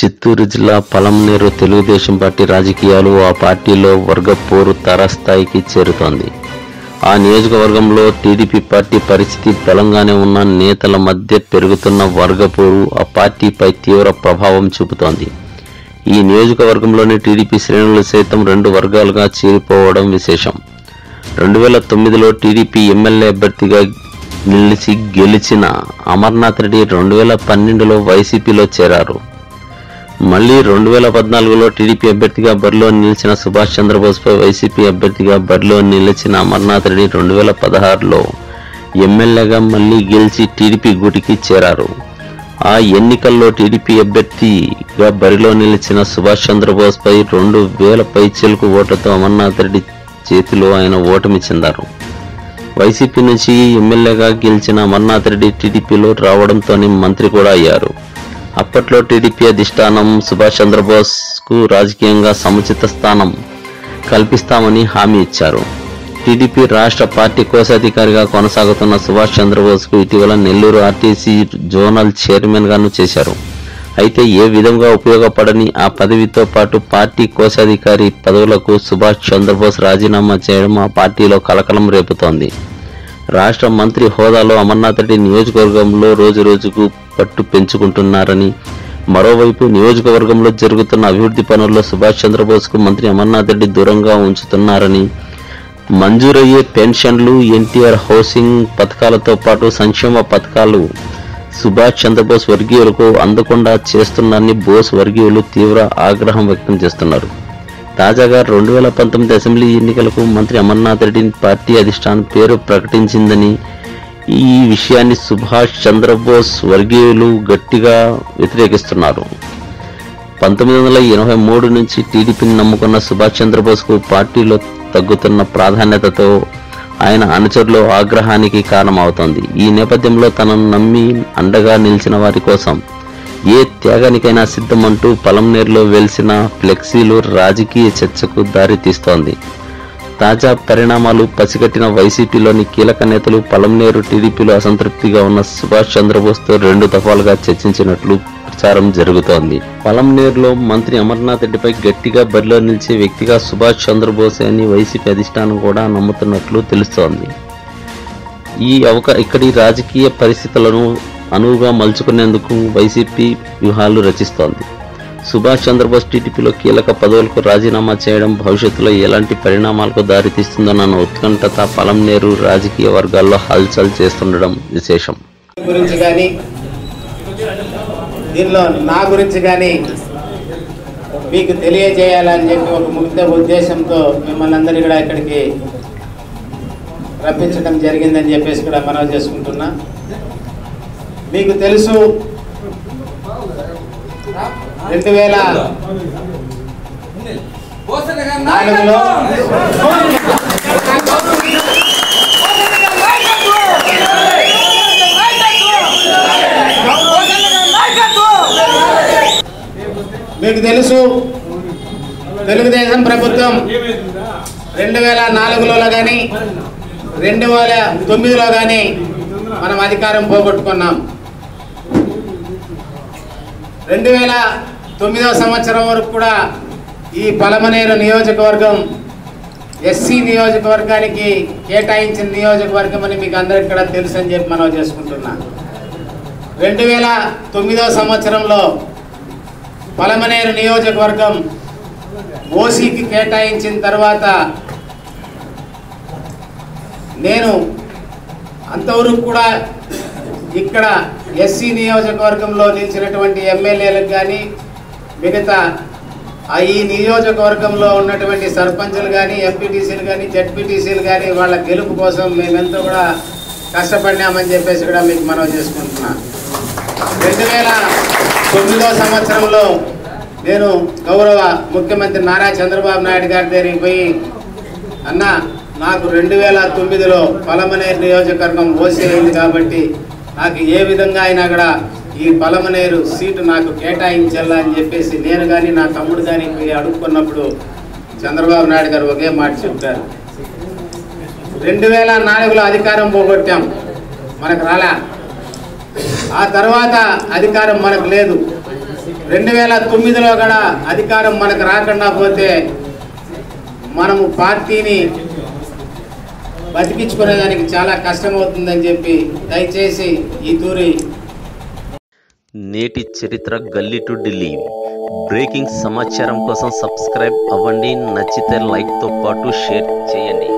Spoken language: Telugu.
చిత్తూరు జిల్లా పలంనేరు తెలుగుదేశం పార్టీ రాజకీయాలు ఆ పార్టీలో వర్గ పోరు చేరుతోంది. ఆ నియోజకవర్గంలో టీడీపీ పార్టీ పరిస్థితి బలంగానే ఉన్న నేతల మధ్య పెరుగుతున్న వర్గ పోరు ఆ పార్టీపై తీవ్ర ప్రభావం చూపుతోంది. ఈ నియోజకవర్గంలోని టీడీపీ శ్రేణులు సైతం రెండు వర్గాలుగా చేరిపోవడం విశేషం. రెండు వేల తొమ్మిదిలో టీడీపీ ఎమ్మెల్యే అభ్యర్థిగా నిలిచి గెలిచిన అమర్నాథ్ రెడ్డి రెండు వేల పన్నెండులో వైసీపీలో చేరారు. మళ్ళీ రెండు వేల పద్నాలుగులో టీడీపీ అభ్యర్థిగా బరిలో నిలిచిన సుభాష్ చంద్రబోస్పై వైసీపీ అభ్యర్థిగా బరిలో నిలిచిన అమర్నాథ్ రెడ్డి రెండు వేల పదహారులో ఎమ్మెల్యేగా మళ్ళీ గెలిచి టీడీపీ గూటికి చేరారు. ఆ ఎన్నికల్లో టీడీపీ అభ్యర్థిగా బరిలో నిలిచిన సుభాష్ చంద్రబోస్పై రెండు వేల పైచీలకు ఓట్లతో అమర్నాథ్ రెడ్డి చేతిలో ఆయన ఓటమి చెందారు. వైసీపీ నుంచి ఎమ్మెల్యేగా గెలిచిన అమర్నాథ్ రెడ్డి టీడీపీలో రావడంతోనే మంత్రి కూడా అయ్యారు. అప్పట్లో టీడీపీ అధిష్టానం సుభాష్ చంద్రబోస్కు రాజకీయంగా సముచిత స్థానం కల్పిస్తామని హామీ ఇచ్చారు. టీడీపీ రాష్ట్ర పార్టీ కోశాధికారిగా కొనసాగుతున్న సుభాష్ చంద్రబోస్కు ఇటీవల నెల్లూరు ఆర్టీసీ జోనల్ చైర్మన్గాను చేశారు. అయితే ఏ విధంగా ఉపయోగపడని ఆ పదవితో పాటు పార్టీ కోశాధికారి పదవులకు సుభాష్ చంద్రబోస్ రాజీనామా చేయడం ఆ పార్టీలో కలకలం రేపుతోంది. రాష్ట్ర మంత్రి హోదాలో అమర్నాథ్ రెడ్డి నియోజకవర్గంలో రోజు రోజుకు పట్టు పెంచుకుంటున్నారని మరోవైపు నియోజకవర్గంలో జరుగుతున్న అభివృద్ధి పనుల్లో సుభాష్ చంద్రబోస్కు మంత్రి అమర్నాథ్ రెడ్డి దూరంగా ఉంచుతున్నారని మంజూరయ్యే పెన్షన్లు ఎన్టీఆర్ హౌసింగ్ పథకాలతో పాటు సంక్షేమ పథకాలు సుభాష్ చంద్రబోస్ వర్గీయులకు అందకుండా చేస్తున్నారని బోస్ వర్గీయులు తీవ్ర ఆగ్రహం వ్యక్తం చేస్తున్నారు. తాజాగా రెండు వేల పంతొమ్మిది అసెంబ్లీ ఎన్నికలకు మంత్రి అమర్నాథ్ రెడ్డి పార్టీ అధిష్టానం పేరు ప్రకటించిందని ఈ విషయాన్ని సుభాష్ చంద్రబోస్ వర్గీయులు గట్టిగా వ్యతిరేకిస్తున్నారు. పంతొమ్మిది వందల ఎనభై మూడు నుంచి టీడీపీని నమ్ముకున్న సుభాష్ చంద్రబోస్కు పార్టీలో తగ్గుతున్న ప్రాధాన్యతతో ఆయన అనుచరులు ఆగ్రహానికి కారణమవుతోంది. ఈ నేపథ్యంలో తనను నమ్మి అండగా నిలిచిన వారి కోసం ఏ త్యాగానికైనా సిద్ధమంటూ పలంనేరులో వెలిసిన ఫ్లెక్సీలు రాజకీయ చర్చకు దారితీస్తోంది తాజా పరిణామాలు పసిగట్టిన వైసీపీలోని కీలక నేతలు పలంనేరు టీడీపీలో అసంతృప్తిగా ఉన్న సుభాష్ చంద్రబోస్తో రెండు దఫాలుగా చర్చించినట్లు ప్రచారం జరుగుతోంది. పలంనేరులో మంత్రి అమర్నాథ్ రెడ్డిపై గట్టిగా బరిలో నిలిచే వ్యక్తిగా సుభాష్ చంద్రబోస్ అని వైసీపీ అధిష్టానం కూడా నమ్ముతున్నట్లు తెలుస్తోంది. ఈ అవకా ఇక్కడి రాజకీయ పరిస్థితులను అనువుగా మలుచుకునేందుకు వైసీపీ వ్యూహాలు రచిస్తోంది. సుభాష్ చంద్రబోస్ టీడీపీలో కీలక పదవులకు రాజీనామా చేయడం భవిష్యత్తులో ఎలాంటి పరిణామాలకు దారితీస్తుందన్న ఉత్కంఠత పలంనేరు రాజకీయ వర్గాల్లో హల్చల్ చేస్తుండడం విశేషం. గురించి కానీ దీనిలో నా గురించి కానీ మీకు తెలియజేయాలని చెప్పి ఒక ముఖ్య ఉద్దేశంతో మిమ్మల్ని అందరూ కూడా ఇక్కడికి రప్పించడం జరిగిందని చెప్పేసి కూడా మనవి చేసుకుంటున్నా. మీకు తెలుసు. రెండు వేల నాలుగులో మీకు తెలుసు. తెలుగుదేశం ప్రభుత్వం రెండు వేల నాలుగులో కానీ రెండు వేల తొమ్మిదిలో కానీ మనం అధికారం పోగొట్టుకున్నాం. రెండు వేల తొమ్మిదవ సంవత్సరం వరకు కూడా ఈ పలమనేరు నియోజకవర్గం ఎస్సీ నియోజకవర్గానికి కేటాయించిన నియోజకవర్గం అని మీకు అందరికి కూడా తెలుసు అని చెప్పి మనం చేసుకుంటున్నా. రెండు వేల తొమ్మిదవ సంవత్సరంలో పలమనేరు నియోజకవర్గం ఓసీకి కేటాయించిన తర్వాత నేను అంతవరకు కూడా ఇక్కడ ఎస్సీ నియోజకవర్గంలో నిలిచినటువంటి ఎమ్మెల్యేలకు కానీ మిగతా ఆ ఈ నియోజకవర్గంలో ఉన్నటువంటి సర్పంచులు కానీ ఎంపీటీసీలు కానీ జడ్పీటీసీలు కానీ వాళ్ళ గెలుపు కోసం మేమెంతో కూడా కష్టపడినామని చెప్పేసి కూడా మీకు మనవి చేసుకుంటున్నా. రెండు వేల తొమ్మిదో సంవత్సరంలో నేను గౌరవ ముఖ్యమంత్రి నారా చంద్రబాబు నాయుడు గారి దగ్గరికి పోయి అన్న నాకు రెండు వేల తొమ్మిదిలో పలమనేరు నియోజకవర్గం ఓసీ అయింది కాబట్టి నాకు ఏ విధంగా అయినా కూడా ఈ పలమనేరు సీటు నాకు కేటాయించాలా అని చెప్పేసి నేను కానీ నా తమ్ముడు కానీ పోయి అడుక్కున్నప్పుడు చంద్రబాబు నాయుడు గారు ఒకే మాట చెప్పారు. రెండు వేల నాలుగులో అధికారం పోగొట్టాం. మనకు రాలా? ఆ తర్వాత అధికారం మనకు లేదు. రెండు వేల తొమ్మిదిలో కూడా అధికారం మనకు రాకుండా పోతే మనము పార్టీని బతికించుకునేదానికి చాలా కష్టమవుతుందని చెప్పి దయచేసి ఈ తూరి నేటి చరిత్ర గల్లీ టు ఢిల్లీ. బ్రేకింగ్ సమాచారం కోసం సబ్స్క్రైబ్ అవ్వండి నచ్చితే లైక్తో పాటు షేర్ చేయండి.